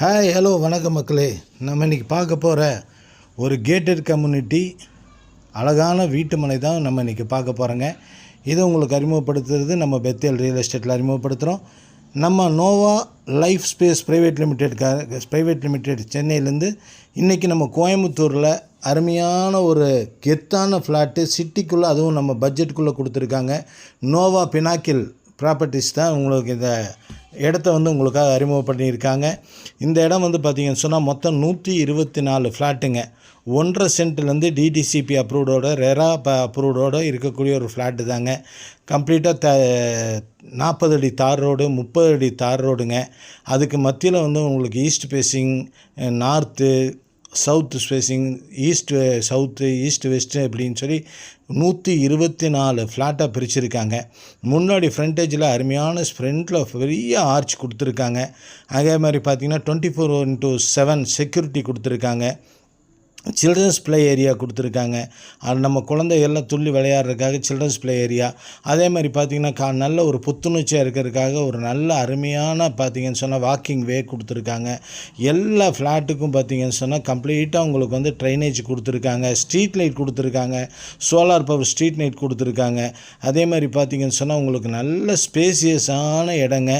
Hi hello வணக்கம் மக்களே. நம்ம இன்றைக்கி பார்க்க போகிற ஒரு கேட்டட் கம்யூனிட்டி அழகான வீட்டு மனை தான் நம்ம இன்றைக்கி பார்க்க போகிறோங்க இதை உங்களுக்கு அறிமுகப்படுத்துறது நம்ம பெத்தேல் ரியல் எஸ்டேட்டில் அறிமுகப்படுத்துகிறோம் நம்ம Nova life space private limited private limited சென்னையிலேருந்து இன்றைக்கி நம்ம கோயம்புத்தூரில் அருமையான ஒரு கெத்தான ஃப்ளாட்டு சிட்டிக்குள்ளே அதுவும் நம்ம பட்ஜெட்டுக்குள்ளே கொடுத்துருக்காங்க. நோவா பினாக்கில் ப்ராப்பர்ட்டிஸ் தான் உங்களுக்கு இந்த இடத்த வந்து உங்களுக்காக அறிமுகப்படுத்தியிருக்காங்க. இந்த இடம் வந்து பார்த்தீங்கன்னு சொன்னால் மொத்தம் நூற்றி இருபத்தி நாலு ஃப்ளாட்டுங்க. ஒன்றரை சென்ட்லேருந்து டிடிசிபி அப்ரூவ்டோட ரெரா ப அப்ரூவ்டோட இருக்கக்கூடிய ஒரு ஃப்ளாட்டு தாங்க. கம்ப்ளீட்டாக த நாற்பது அடி தார் ரோடு முப்பது அடி தார் ரோடுங்க. அதுக்கு மத்தியில் வந்து உங்களுக்கு east facing north south spacing east south east west அப்படின்னு சொல்லி நூற்றி இருபத்தி நாலு ஃப்ளாட்டாக பிரிச்சுருக்காங்க. முன்னாடி ஃப்ரண்டேஜில் அருமையான ஃப்ரண்ட்டில் பெரிய ஆர்ச் கொடுத்துருக்காங்க. அதே மாதிரி பார்த்தீங்கன்னா twenty four into seven security கொடுத்துருக்காங்க. சில்ட்ரன்ஸ் ப்ளே ஏரியா கொடுத்துருக்காங்க. அது நம்ம குழந்தைகள்லாம் துள்ளி விளையாடுறதுக்காக சில்ட்ரன்ஸ் ப்ளே ஏரியா அதே மாதிரி பார்த்திங்கன்னா கா நல்ல ஒரு புத்துணர்ச்சியாக இருக்கிறதுக்காக ஒரு நல்ல அருமையான பார்த்திங்கன்னு சொன்னால் வாக்கிங் வே கொடுத்துருக்காங்க. எல்லா ஃப்ளாட்டுக்கும் பார்த்திங்கன்னு சொன்னால் கம்ப்ளீட்டாக உங்களுக்கு வந்து ட்ரைனேஜ் கொடுத்துருக்காங்க. ஸ்ட்ரீட் லைட் கொடுத்துருக்காங்க. சோலார் பவர் ஸ்ட்ரீட் லைட் கொடுத்துருக்காங்க. அதே மாதிரி பார்த்திங்கன்னு சொன்னால் உங்களுக்கு நல்ல ஸ்பேசியஸான இடங்க.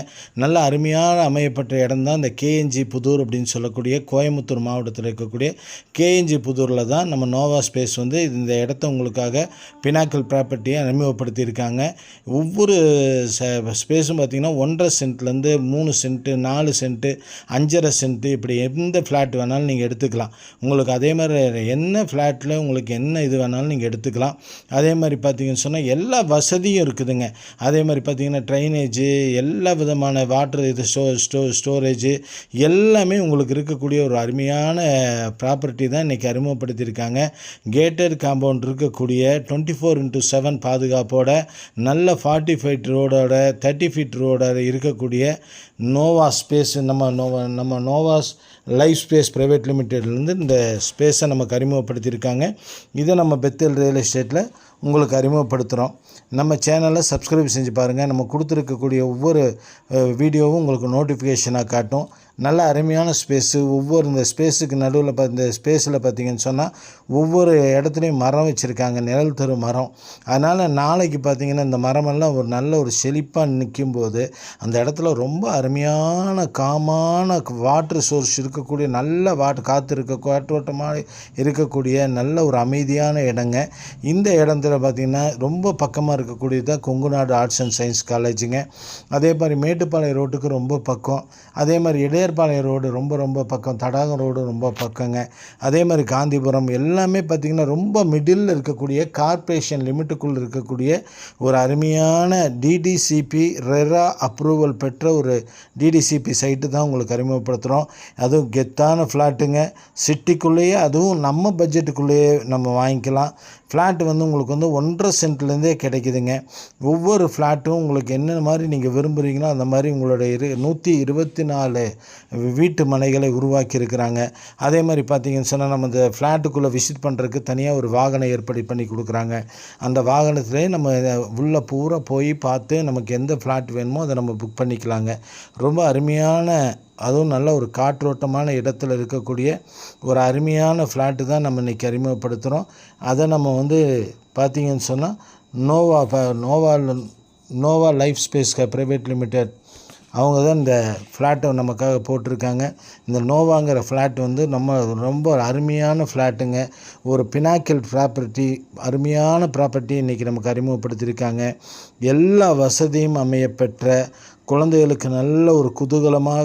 நல்ல அருமையான அமையப்பட்ட இடம் தான் இந்த கேஎன்ஜி புதூர் அப்படின்னு சொல்லக்கூடிய கோயம்புத்தூர் மாவட்டத்தில் இருக்கக்கூடிய கேஎன்ஜி புதூரில் தான் நம்ம நோவா ஸ்பேஸ் வந்து இந்த இடத்த உங்களுக்காக பினாக்கல் ப்ராப்பர்ட்டியை அறிமுகப்படுத்தியிருக்காங்க. ஒவ்வொரு ச ஸ்பேஸும் பார்த்திங்கன்னா ஒன்றரை சென்ட்லேருந்து மூணு சென்ட்டு நாலு சென்ட்டு அஞ்சரை சென்ட்டு இப்படி எந்த ஃப்ளாட் வேணாலும் நீங்கள் எடுத்துக்கலாம். உங்களுக்கு அதே மாதிரி என்ன ஃப்ளாட்டில் உங்களுக்கு என்ன இது வேணாலும் நீங்கள் எடுத்துக்கலாம். அதே மாதிரி பார்த்திங்கன்னு சொன்னால் எல்லா வசதியும் இருக்குதுங்க. அதே மாதிரி பார்த்திங்கன்னா ட்ரைனேஜு எல்லா விதமான வாட்டர் இது ஸ்டோ ஸ்டோ ஸ்டோரேஜு எல்லாமே உங்களுக்கு இருக்கக்கூடிய ஒரு அருமையான ப்ராப்பர்ட்டி தான் இன்றைக்கி அறிமுகப்படுத்தியிருக்காங்க. கேட்டட் காம்பவுண்ட் இருக்கக்கூடிய டுவெண்ட்டி ஃபோர் இன்ட்டு செவன் பாதுகாப்போட நல்ல ஃபார்ட்டி ஃபைட் ரோடோட தேர்ட்டி ஃபீட் ரோடோட இருக்கக்கூடிய நோவா ஸ்பேஸ் நம்ம நோவா நம்ம நோவாஸ் லைஃப் ஸ்பேஸ் ப்ரைவேட் லிமிடெட்லேருந்து இந்த ஸ்பேஸை நமக்கு அறிமுகப்படுத்தியிருக்காங்க. இதை நம்ம பெத்தல் ரியல் எஸ்டேட்டில் உங்களுக்கு அறிமுகப்படுத்துகிறோம். நம்ம சேனலை சப்ஸ்கிரைப் செஞ்சு பாருங்கள். நம்ம கொடுத்துருக்கக்கூடிய ஒவ்வொரு வீடியோவும் உங்களுக்கு நோட்டிஃபிகேஷனாக காட்டும். நல்ல அருமையான ஸ்பேஸு ஒவ்வொரு இந்த ஸ்பேஸுக்கு நடுவில் பா இந்த ஸ்பேஸில் பார்த்தீங்கன்னு சொன்னால் ஒவ்வொரு இடத்துலையும் மரம் வச்சுருக்காங்க. நிழல் தரும் மரம். அதனால் நாளைக்கு பார்த்தீங்கன்னா இந்த மரமெல்லாம் ஒரு நல்ல ஒரு செழிப்பாக நிற்கும்போது அந்த இடத்துல ரொம்ப அருமையான காமான வாட்டர் சோர்ஸ் இருக்கக்கூடிய நல்ல வாட் காற்று இருக்க காற்றோட்டமாக இருக்கக்கூடிய நல்ல ஒரு அமைதியான இடங்க. இந்த இடத்துல பார்த்திங்கன்னா ரொம்ப பக்கமாக இருக்கக்கூடியது தான் கொங்குநாடு ஆர்ட்ஸ் அண்ட் சயின்ஸ் காலேஜுங்க அதே மாதிரி மேட்டுப்பாளையம் ரோட்டுக்கு ரொம்ப பக்கம். அதே மாதிரி இடையர்பாளையம் ரோடு ரொம்ப ரொம்ப பக்கம். தடாகம் ரோடு ரொம்ப பக்கங்க. அதே மாதிரி காந்திபுரம் எல்லாமே பார்த்திங்கன்னா ரொம்ப மிடில் இருக்கக்கூடிய கார்ப்பரேஷன் லிமிட்டுக்குள் இருக்கக்கூடிய ஒரு அருமையான டிடிசிபி ரெரா அப்ரூவல் பெற்ற ஒரு டிடிசிபி சைட்டு தான் உங்களுக்கு அறிமுகப்படுத்துகிறோம் அதுவும் கெத்தான ஃப்ளாட்டுங்க சிட்டிக்குள்ளேயே அதுவும் நம்ம பட்ஜெட்டுக்குள்ளேயே நம்ம வாங்கிக்கலாம். ஃப்ளாட் வந்து உங்களுக்கு வந்து ஒன்றரை சென்ட்லேருந்தே கிடைக்குதுங்க. ஒவ்வொரு ஃப்ளாட்டும் உங்களுக்கு என்ன மாதிரி நீங்கள் விரும்புகிறீங்களோ அந்த மாதிரி உங்களுடைய இரு நூற்றி இருபத்தி நாலு வீட்டு மனைகளை உருவாக்கியிருக்கிறாங்க. அதே மாதிரி பார்த்தீங்கன்னு சொன்னால் நம்ம இந்த ஃப்ளாட்டுக்குள்ளே விசிட் பண்ணுறதுக்கு தனியாக ஒரு வாகனம் ஏற்பாடு பண்ணி கொடுக்குறாங்க. அந்த வாகனத்திலே நம்ம உள்ளே பூரா போய் பார்த்து நமக்கு எந்த ஃப்ளாட் வேணுமோ அதை நம்ம புக் பண்ணிக்கலாங்க. ரொம்ப அருமையான அதுவும் நல்ல ஒரு காற்றோட்டமான இடத்துல இருக்கக்கூடிய ஒரு அருமையான ஃப்ளாட்டு தான் நம்ம இன்றைக்கி அறிமுகப்படுத்துகிறோம் அதை நம்ம வந்து பார்த்திங்கன்னு சொன்னால் Nova Nova Nova life space private limited அவங்க தான் இந்த ஃப்ளாட்டை நமக்காக போட்டிருக்காங்க. இந்த நோவாங்கிற ஃப்ளாட் வந்து நம்ம ரொம்ப அருமையான ஃப்ளாட்டுங்க ஒரு பினாக்கில் ப்ராப்பர்ட்டி அருமையான ப்ராப்பர்ட்டி இன்றைக்கி நமக்கு அறிமுகப்படுத்தியிருக்காங்க. எல்லா வசதியும் அமையப்பெற்ற குழந்தைகளுக்கு நல்ல ஒரு குதூகலமாக